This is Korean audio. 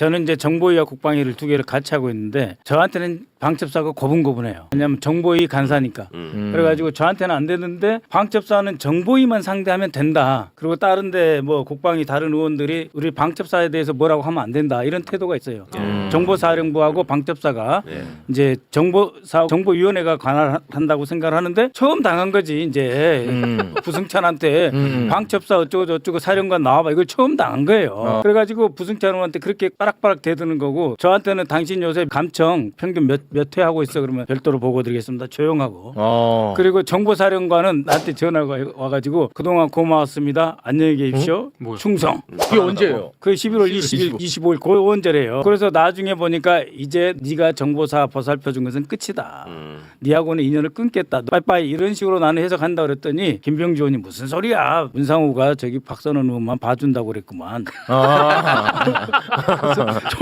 저는 이제 정보위와 국방위를 두 개를 같이 하고 있는데 저한테는 방첩사가 고분고분해요. 왜냐하면 정보위 간사니까. 음. 그래가지고 저한테는 안 되는데 방첩사는 정보위만 상대하면 된다. 그리고 다른데 뭐 국방위 다른 의원들이 우리 방첩사에 대해서 뭐라고 하면 안 된다 이런 태도가 있어요. 음. 정보사령부하고 방첩사가 네. 이제 정보사 정보위원회가 관할한다고 생각을 하는데 처음 당한 거지 이제 음. 부승찬한테 방첩사 어쩌고 저쩌고 사령관 나와봐 이걸 처음 당한 거예요. 어. 그래가지고 부승찬한테 그렇게 빠락빠락 대드는 거고 저한테는 당신 요새 감청 평균 몇 몇 회 하고 있어 그러면 별도로 보고 드리겠습니다. 조용하고. 어. 그리고 정보사령관은 나한테 전화가 와가지고 그동안 고마웠습니다. 안녕히 계십시오. 충성. 그게 언제예요? 그 11월 20일, 25일 그 언제래요. 그래서 나중에 보니까 이제 네가 정보사 보살펴 준 것은 끝이다. 음. 네하고는 인연을 끊겠다. 빠이빠이 이런 식으로 나는 해석한다 그랬더니 김병주 의원이 무슨 소리야. 문상우가 저기 박선원 의원만 봐준다고 그랬구만. 아. 就